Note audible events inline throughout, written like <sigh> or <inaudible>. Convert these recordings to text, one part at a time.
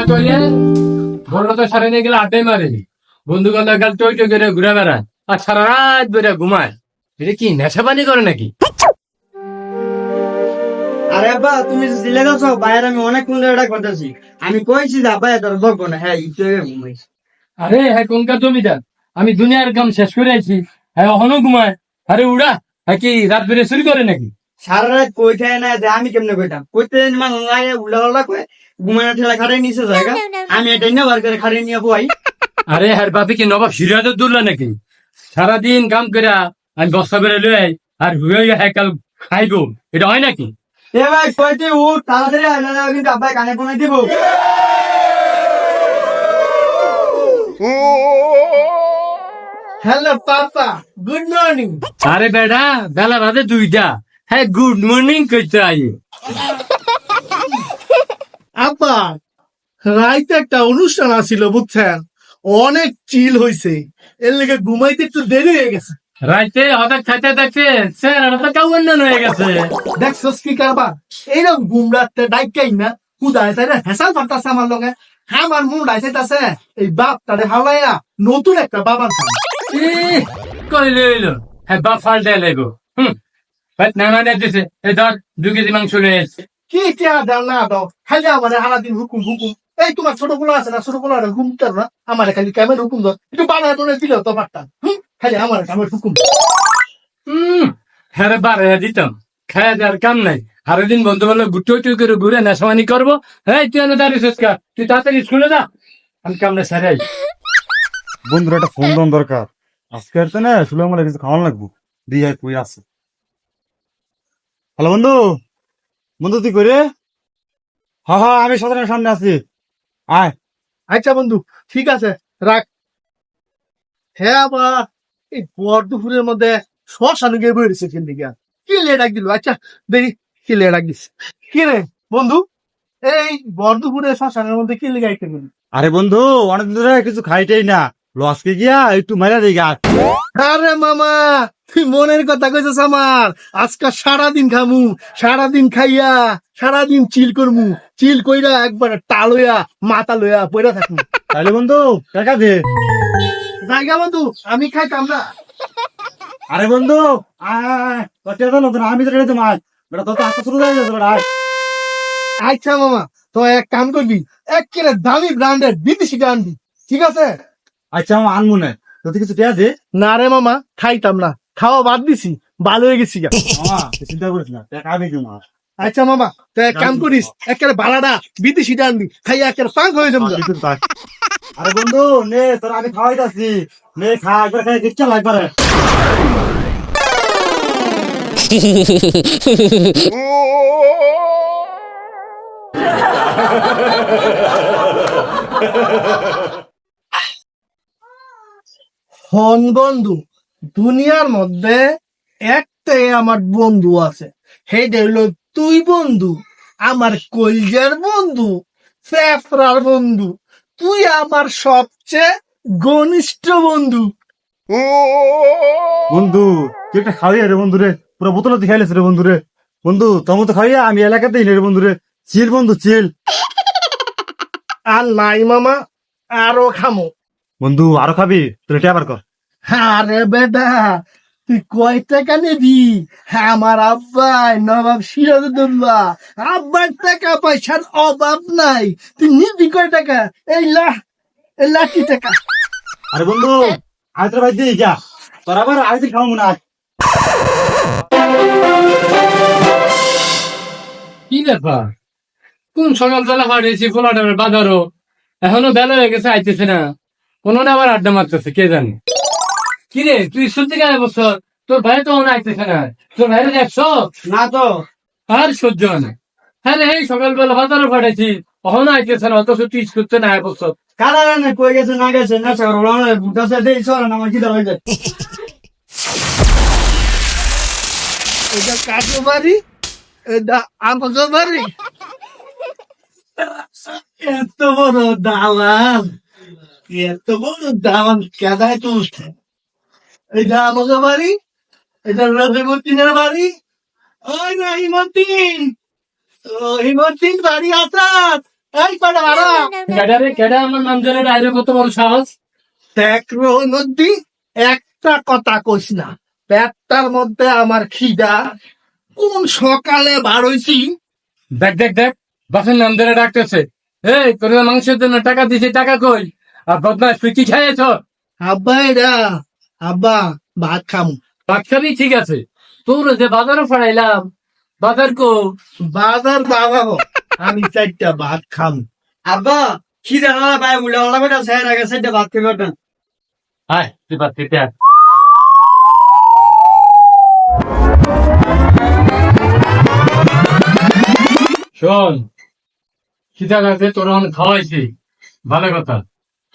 ঘুমায় তৈলে বড় তো সারে নিয়ে গেলে আড্ডাই মারে। বন্ধু বান্ধব গেল টই টই করে ঘুরে বেড়ায়। আর সারা রাত বেড়ে ঘুমায়। এটা কি নেশা পানি করে নাকি? আরে আব্বা তুমি সিলে গেছো বাইরে আমি অনেক কোন এটা করতেছি আমি কইছি যে আব্বা তোর বকবো না হ্যাঁ একটু ঘুমাইছি। আরে হ্যাঁ কোনকার জমিদার আমি দুনিয়ার কাম শেষ করে আছি হ্যাঁ এখনও ঘুমায়। আরে উড়া! হ্যাঁ কি রাত বেড়ে চুরি করে নাকি? সারা রাত কই থাকে না যে আমি কেমনে কইতাম। কইতে মান লাগে উল্লা উল্লা ঘুমানোর ঠেলা খাড়ে নিচে জায়গা। আমি এটা না বার করে খাড়ে নিয়ে বই আরে হ্যাঁ বাপি কি নবাব সিরাজের দুল্লা নাকি? সারাদিন কাম করে আমি বস্তা বেড়ে লই আর হুয়ে হ্যাঁ কাল খাইবো। এটা হয় নাকি? এ ভাই কইতে ও তাড়াতাড়ি আয় না কিন্তু আব্বা কানে ফোন দিব। হ্যালো পাপা গুড মর্নিং আরে বেড়া বেলা বাদে দুইটা। হ্যাঁ গুড মর্নিং করতে আই আব্বা রাইতে একটা অনুষ্ঠান আছিল বুঝছেন? অনেক চিল হইছে। এর লেগে ঘুমাইতে একটু দেরি হয়ে গেছে। রাইতে হঠাৎ খাইতে দেখছে স্যার তো কাউ অন্যান্য হয়ে গেছে। দেখছস কি কারবার? এইরকম গুমরাতে ডাইকাই না কুদায় তাই না হেসাল পারতাছে আমার লগে। হ্যাঁ আমার মুন ডাইছে এই বাপ তারে হাওলাইয়া নতুন একটা বাবার কই লইলো? হ্যাঁ বাপ ফাল্টে লেগো হুম নানা দিতেছে এ ধর দু কেজি মাংস লয়ে এসছে কি টিয়া দাও না দাও খালি আমার হারা দিন হুকুম হুকুম। এই তোমার ছোটগুলো আছে না? ছোটগুলো হুকুম কর না। আমার খালি ক্যামেরা হুকুম দাও একটু বানা তোনে দিল তো পারতাম হুম, খালি আমার আমার হুকুম হুম হ্যাঁ বারে দিতাম খায় দেওয়ার কাম নাই। সারাদিন বন্ধু বান্ধব গুটো টুই করে ঘুরে নেশামানি করব। হ্যাঁ তুই এনে দাঁড়িয়ে তুই তাড়াতাড়ি স্কুলে যা। আমি কামনে সারাই বন্ধুর একটা ফোন দন দরকার। আজকে আর তো না শুলে আমার কিছু খাওয়ান লাগবো। দিয়ে কই আছে। হ্যালো বন্ধু। বন্ধু তুই করে হা হা আমি সদরের সামনে আছি। আয়। আচ্ছা বন্ধু ঠিক আছে রাখ। হ্যাঁ আবার এই বর দুপুরের মধ্যে শ্মশানে গিয়ে বেরিয়েছে এখান থেকে। কি লে ডাক দিল? আচ্ছা দেখি কি লে ডাক দিস কি রে বন্ধু এই বর দুপুরে শ্মশানের মধ্যে কি লেগে আইতে আরে বন্ধু অনেকদিন ধরে কিছু খাইতেই না। লসকে গিয়া একটু মারা দিই গা। আরে মামা তুই মনের কথা কইছিস আমার। আজকে সারাদিন খামু সারাদিন খাইয়া সারাদিন চিল করমু। চিল কইরা একবার টালইয়া মাথা লইয়া পয়রা থাকমু। তাইলে বন্ধু টাকা দে। জায়গা বন্ধু আমি খাইতাম না। আরে বন্ধু আমি তো মাছ বেটা তো হাতে শুরু হয়ে গেছে বেটা। আচ্ছা মামা তো এক কাম করবি এক কেরে দামি ব্র্যান্ডের বিদেশিটা আনবি ঠিক আছে? আচ্ছা আমার আনব না। তুই কিছু টেয়া দে। না রে মামা খাইতাম না। খাওয়া বাদ দিছি ভালো হয়ে গেছি গা। <laughs> মামা চিন্তা করিস না টাকা আমি দিই মা আচ্ছা মামা তো এক কাম করিস একেবারে ভাড়াটা বিদেশিটা আনবি খাইয়া একেবারে পাঙ্ক হয়ে যাব আরে বন্ধু নে তোর আমি খাওয়াইতাছি। নে খা একবার খাই কিচ্ছা লাগবে <laughs> হন বন্ধু দুনিয়ার মধ্যে একটাই আমার বন্ধু আছে। সেইটা হইল তুই বন্ধু আমার কলজার বন্ধু ফেফরার বন্ধু তুই আমার সবচেয়ে ঘনিষ্ঠ বন্ধু। বন্ধু তুই একটা খাওয়াই রে বন্ধু রে পুরো বোতল খাইলেছ রে বন্ধু রে। বন্ধু তোর তো খাইয়া আমি এলাকাতেই রে বন্ধু রে। চিল বন্ধু চিল। আর নাই মামা আরও খামো। বন্ধু আরও খাবি? তুই এটা আবার কর। আরে বেটা তুই কয় টাকা নিবি? হ্যাঁ আমার আব্বাই নবাব সিরাজুদ্দৌল্লা আব্বার টাকা পয়সার অভাব নাই। তুই নিবি কয় টাকা? এই লা এই লাখি টাকা। আরে বন্ধু আজ তোর ভাই দিয়ে যা। তোর আবার আজ খাওয়াবো না। কি ব্যাপার? কোন সকালবেলা পাঠিয়েছি ফোলাটার বাজারও? এখনও বেলা হয়ে গেছে আইতেছে না। কোনো আবার আড্ডা মারতেছে কে জানে? কি রে তুই থেকে আয় বছর তোর ভাই তো মনে আইতেছে না। তোর ভাইরে দেখছ? না তো। আর সহ্য হয় না। হ্যাঁ রে এই সকালবেলা বাজারও পাঠাইছি। কখনো আইতেছে না অথচ তুই থেকে না বছর কারা না কই গেছে না গেছে না স্যার ওরা বুঝাছে দেই সর না আমার কি হয়ে যায়। এটা কাজু বাড়ি এটা আমাকে বাড়ি। এত বড় দালান এত বড় দালান কেদায় তুলছে এটা আমাকে বাড়ি এটা রহিমুদ্দিনের বাড়ি ওই রহিমুদ্দিন রহিমুদ্দিন বাড়ি আসাত এই কটা বাড়া কেডা রে কেডা আমার নাম জানে ডাইরে কত বড় সাহস দেখ নদী একটা কথা কইস না পেটটার মধ্যে আমার খিদা কোন সকালে বার হইছি দেখ দেখ দেখ বাসের নাম ধরে ডাকতেছে এই তোর মাংসের জন্য টাকা দিছি টাকা কই আর বদমাস তুই কি খাইয়েছ আব্বা এটা আব্বা ভাত খামু। ভাত খাবি? ঠিক আছে। তোর যে বাজারে ফড়াইলাম বাজার কো? বাজার বাবা আমি চারটা ভাত খামু। আব্বা কি দেখা ভাই উল্টা পাল্টা করে স্যার আগে সাইডে ভাত খেয়ে ওঠেন আয় তুই ভাত খেতে আয়। শোন খিদা লাগছে তোর অনেক খাওয়াইছি। ভালো কথা।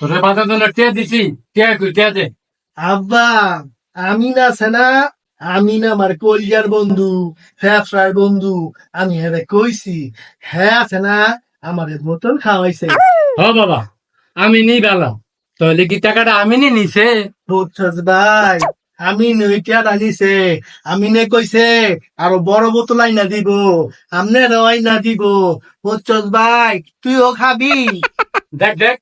তোর বাজার জন্য টিয়া দিছি। টিয়া কই টিয়া দে। আব্বা আমি না সেনা আমি না আমার কলিয়ার বন্ধু ফ্যাফরার বন্ধু আমি কইছি হ্যাঁ আছে না আমার বোতল খাওয়াইছে। হ বাবা আমি নি বেলা। তাহলে কি টাকাটা আমি নি নিছে? বুঝছস ভাই আমি নইটা রাজিছে আমি নে কইছে আরও বড় বোতল আইনা দিব আমনে রওয়াই না দিব। বুঝছস ভাই তুইও খাবি। দেখ দেখ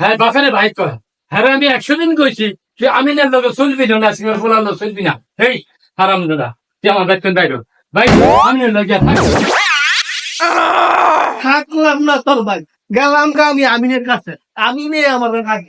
হ্যাঁ বাসারে ভাই কয় হ্যাঁ আমি একশো দিন কইছি তুই আমি না দাদা চলবি না সিঙ্গার বলালো চলবি না। হেই হারাম দাদা তুই আমার বেতন বাইর। ভাই আমি থাকব থাকলাম না তোর ভাই গেলাম গা আমি আমিনের কাছে। আমিনে আমার কাছে।